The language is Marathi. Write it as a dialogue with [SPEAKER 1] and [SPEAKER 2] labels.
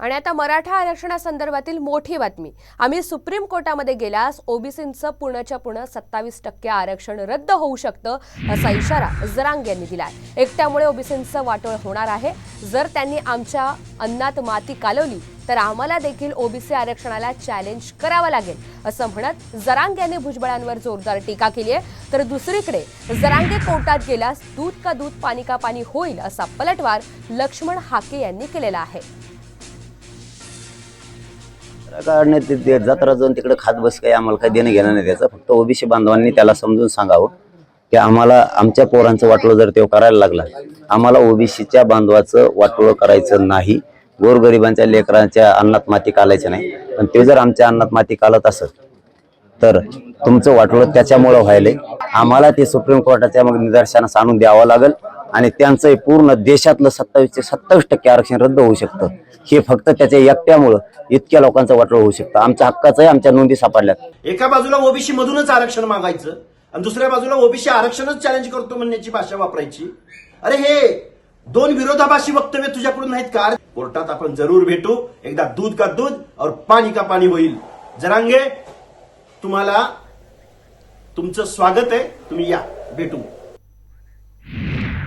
[SPEAKER 1] आणि आता मराठा आरक्षणासंदर्भातील मोठी बातमी. आम्ही सुप्रीम कोर्टामध्ये गेल्यास ओबीसींचं पूर्णच्या पूर्ण सत्तावीस टक्के आरक्षण रद्द होऊ शकतं असा इशारा जरांग यांनी दिला आहे एकट्यामुळे ओबीसींचं वाटोळ होणार आहे. जर त्यांनी आमच्या अन्नात माती कालवली तर आम्हाला देखील ओबीसी आरक्षणाला चॅलेंज करावं लागेल असं म्हणत जरांग यांनी भुजबळांवर जोरदार टीका केली आहे तर दुसरीकडे जरांगे कोर्टात गेल्यास दूध का दूध पाणी का पाणी होईल असा पलटवार लक्ष्मण हाके यांनी केलेला आहे.
[SPEAKER 2] काढण्यात ते- ते जत्रा जाऊन तिकडे खात बस काही आम्हाला काही देणं घेणं नाही त्याचं. फक्त ओबीसी बांधवांनी त्याला समजून सांगावं की आम्हाला आमच्या पोरांचं वाटोळं जर ते करायला लागला आम्हाला ओबीसीच्या बांधवाचं वाटोळं करायचं नाही. गोरगरिबांच्या लेकरांच्या अन्नात माती कालायचं नाही. पण ते जर आमच्या अन्नात माती कालत असत तर तुमचं वाटोळं त्याच्यामुळं व्हायलंय. आम्हाला ते सुप्रीम कोर्टाच्या मग निदर्शनास आणून द्यावं लागेल. आणि त्यांचं पूर्ण देशातलं सत्तावीस ते सत्तावीस टक्के आरक्षण रद्द होऊ शकतं. हे फक्त त्याच्या एकट्यामुळं इतक्या लोकांचं वाटोळं होऊ शकतं. आमच्या हक्काचं आहे आमच्या नोंदी सापडल्यात.
[SPEAKER 3] एका बाजूला ओबीसी मधूनच आरक्षण मागायचं आणि दुसऱ्या बाजूला ओबीसी आरक्षणच चॅलेंज करतो म्हणण्याची भाषा वापरायची. अरे हे दोन विरोधाभाषी वक्तव्य तुझ्याकडून नाहीत का? कोर्टात आपण जरूर भेटू. एकदा दूध का दूध और पाणी का पाणी होईल. जरांगे तुम्हाला तुमचं स्वागत आहे. तुम्ही या. भेटू.